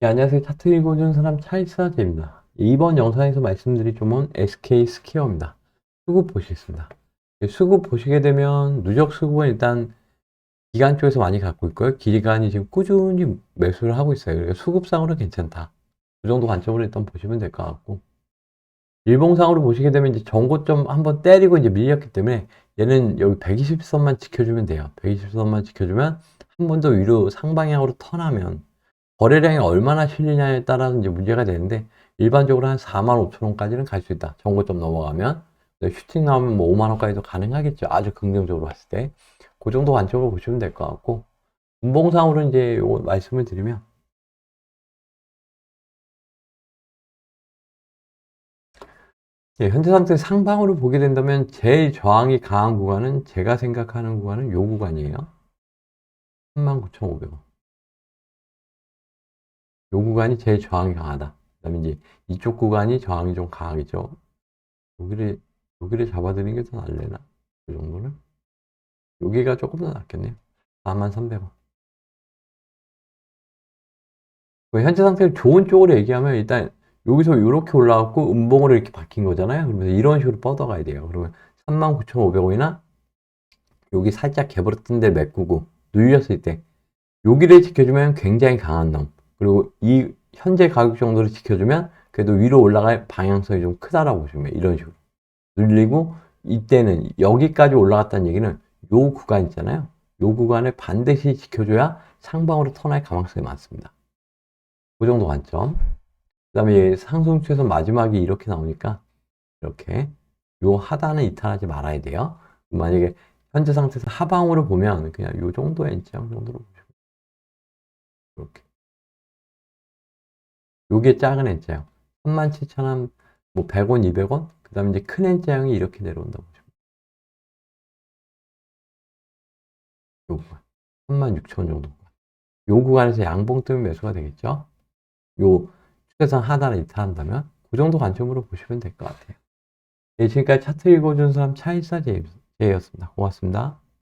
네, 안녕하세요. 차트 읽어주는 사람 차이사제입니다. 이번 영상에서 말씀드릴 종목은 SK 스퀘어입니다. 수급 보시겠습니다. 네, 수급 보시게 되면 누적 수급은 일단 기간 쪽에서 많이 갖고 있고요. 기간이 지금 꾸준히 매수를 하고 있어요. 그러니까 수급상으로 괜찮다. 그 정도 관점으로 일단 보시면 될 것 같고. 일봉상으로 보시게 되면 이제 전고점 한번 때리고 이제 밀렸기 때문에 얘는 여기 120선만 지켜주면 돼요. 120선만 지켜주면 한 번 더 위로 상방향으로 턴하면 거래량이 얼마나 실리냐에 따라서 이제 문제가 되는데 일반적으로 한 4만 5천 원까지는 갈 수 있다. 정고점 넘어가면 네, 슈팅 나오면 뭐 5만 원까지도 가능하겠죠. 아주 긍정적으로 봤을 때. 그 정도 관점으로 보시면 될 것 같고 분봉상으로 이제 요거 말씀을 드리면 예, 현재 상태 상방으로 보게 된다면 제일 저항이 강한 구간은 제가 생각하는 구간은 요 구간이에요. 39,500원. 요 구간이 제일 저항이 강하다. 그 다음에 이제 이쪽 구간이 저항이 좀 강하겠죠. 여기를, 여기를 잡아드리는 게 더 낫려나? 그 정도는? 여기가 조금 더 낫겠네요. 43,300원. 그 현재 상태를 좋은 쪽으로 얘기하면 일단 여기서 이렇게 올라왔고 음봉으로 이렇게 박힌 거잖아요. 그러면서 이런 식으로 뻗어가야 돼요. 그러면 39,500원이나 여기 살짝 개버렸던 데 메꾸고 눌렸을 때 여기를 지켜주면 굉장히 강한 놈. 그리고 이 현재 가격 정도를 지켜주면 그래도 위로 올라갈 방향성이 좀 크다라고 보시면. 이런 식으로 눌리고 이때는 여기까지 올라갔다는 얘기는 요 구간 있잖아요. 요 구간을 반드시 지켜줘야 상방으로 턴할 가능성이 많습니다. 그 정도 관점. 그 다음에 상승 추에서 마지막이 이렇게 나오니까 이렇게 요 하단은 이탈하지 말아야 돼요. 만약에 현재 상태에서 하방으로 보면 그냥 요 정도의 N자형 정도로 보시면 이렇게 요게 작은 N자형. 37,000원 뭐 100원, 200원? 그 다음에 이제 큰 N자형이 이렇게 내려온다고 보시면 요. 구간. 36,000원 정도 요 구간에서 양봉 뜨면 매수가 되겠죠? 요 추세선 하단을 이탈한다면 그 정도 관점으로 보시면 될 것 같아요. 예, 지금까지 차트 읽어준 사람 차이사 제이였습니다. 고맙습니다